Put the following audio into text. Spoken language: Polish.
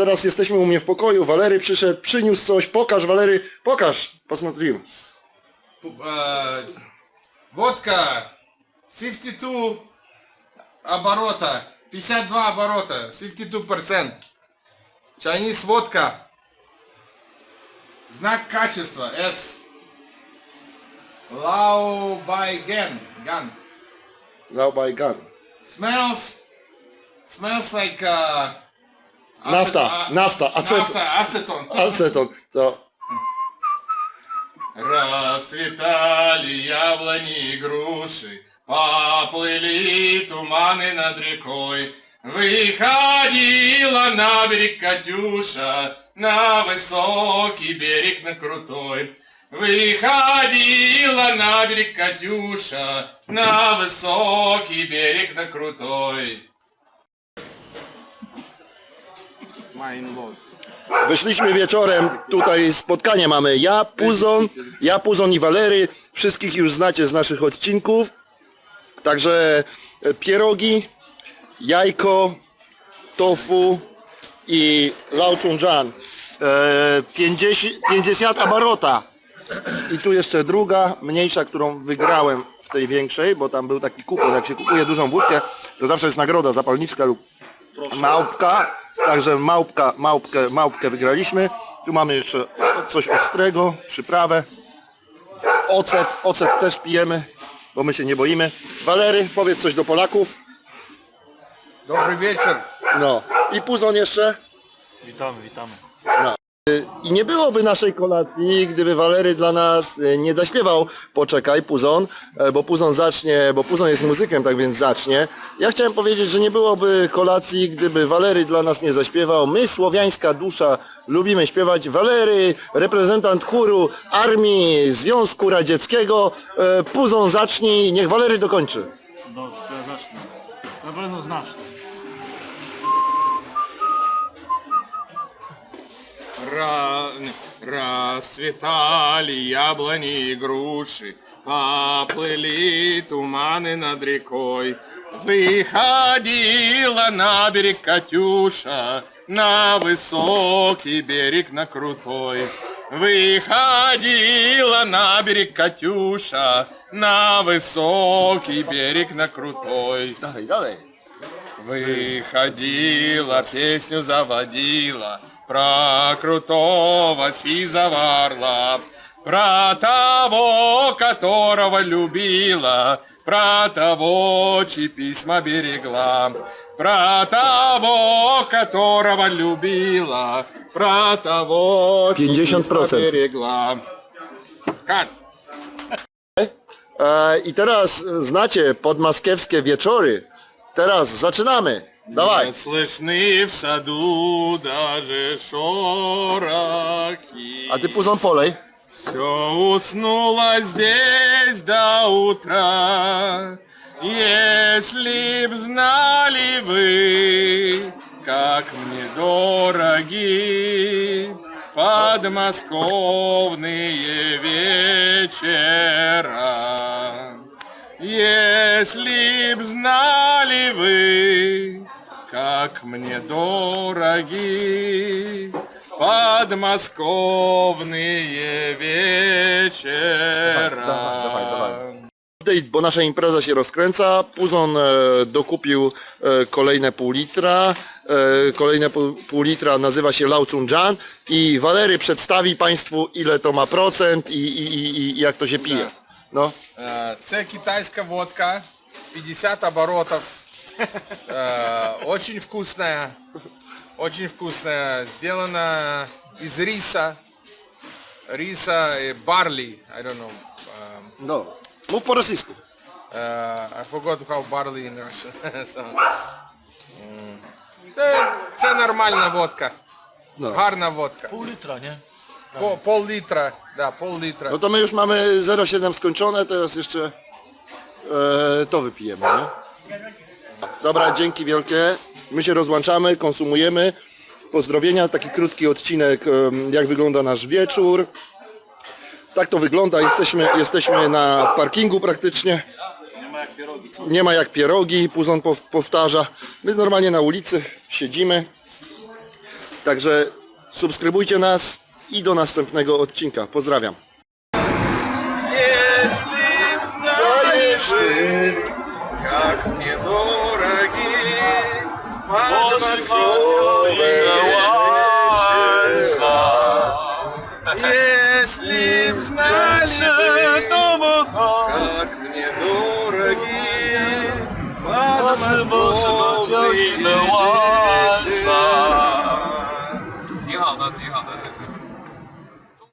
teraz jesteśmy u mnie w pokoju, Walery przyszedł, przyniósł coś, pokaż Walery, pokaż, посмотрим. Э, водка 52 оборота, 52 оборота, 52%. Chinese водка. Знак качества S. Lao by Gan. Gan. Now by gun. Smells smells like uh, Nafta, acet- nafta, aceton. Aceton, to Расцветали яблони и груши, поплыли туманы над рекой. Выходила на берег Катюша, на высокий берег, на крутой. Выходила на берег Катюша, на высокий берег, на крутой. Wyszliśmy wieczorem, tutaj spotkanie mamy ja, Puzon, ja, Puzon i Walery. Wszystkich już znacie z naszych odcinków. Także e, pierogi, jajko, tofu i Lao Chunjan. 50, 50 barota. I tu jeszcze druga, mniejsza, którą wygrałem w tej większej, bo tam był taki kupon. Jak się kupuje dużą wódkę, to zawsze jest nagroda, zapalniczka lub małpka. Także małpka, małpkę, małpkę wygraliśmy. Tu mamy jeszcze coś ostrego, przyprawę. Ocet, ocet też pijemy, bo my się nie boimy. Walery, powiedz coś do Polaków. Dobry wieczór. No. I puzon jeszcze. Witamy, witamy. No. I nie byłoby naszej kolacji, gdyby Walery dla nas e, nie zaśpiewał Poczekaj, Puzon, e, bo Puzon zacznie, bo Puzon jest muzykiem, tak więc zacznie. Ja chciałem powiedzieć, że nie byłoby kolacji, gdyby Walery dla nas nie zaśpiewał. My, słowiańska dusza, lubimy śpiewać. Walery, reprezentant chóru Armii Związku Radzieckiego. E, Puzon zacznij, niech Walery dokończy. Dobrze, to ja zacznę. Na pewno znasz Ра- Расцветали яблони и груши, поплыли туманы над рекой. Выходила на берег Катюша, на высокий берег, на крутой. Выходила на берег Катюша, на высокий берег, на крутой. Dalej, dalej. Выходила, песню заводила Про крутого сизого орла Про того, которого любила Про того, чьи письма берегла Про того, которого любила Про того, чьи 50%. письма берегла Как? E, I teraz znacie podmaskiewskie wieczory. Teraz zaczynamy. Dawaj. Не слышны в саду даже шорохи. A ty Puzon polej. Все уснуло здесь до утра. Если б знали вы, как мне дороги подмосковные вечера. Если б знали вы, как мне дороги подмосковные вечера. Dawaj, dawaj. Tutaj, bo nasza impreza się rozkręca. Puzon e, dokupił e, kolejne pół litra. E, kolejne pół, pół litra nazywa się Laucunjan i Walery przedstawi Państwu ile to ma procent i, i, i, i jak to się pije. No. Э, Це китайская водка, 50 оборотов. Э, Очень вкусная, очень вкусная. Сделана из риса. Риса и барли, I don't know. Um, no. Po rosyjsku. uh, I forgot how barley in Russian. so, mm. це, це нормальна водка. No. Гарна водка. Pół litra, nie? По, пол литра, да, пол литра. No to my już mamy 0,7 skończone, teraz jeszcze e, to wypijemy, nie? Dobra, dzięki wielkie. My się rozłączamy, konsumujemy. Pozdrowienia, taki krótki odcinek, jak wygląda nasz wieczór. Tak to wygląda, jesteśmy, jesteśmy na parkingu praktycznie. Nie ma jak pierogi, Puzon powtarza. My normalnie na ulicy siedzimy. Także subskrybujcie nas i do następnego odcinka. Pozdrawiam. Jak Если б как мне дороги Подмосковные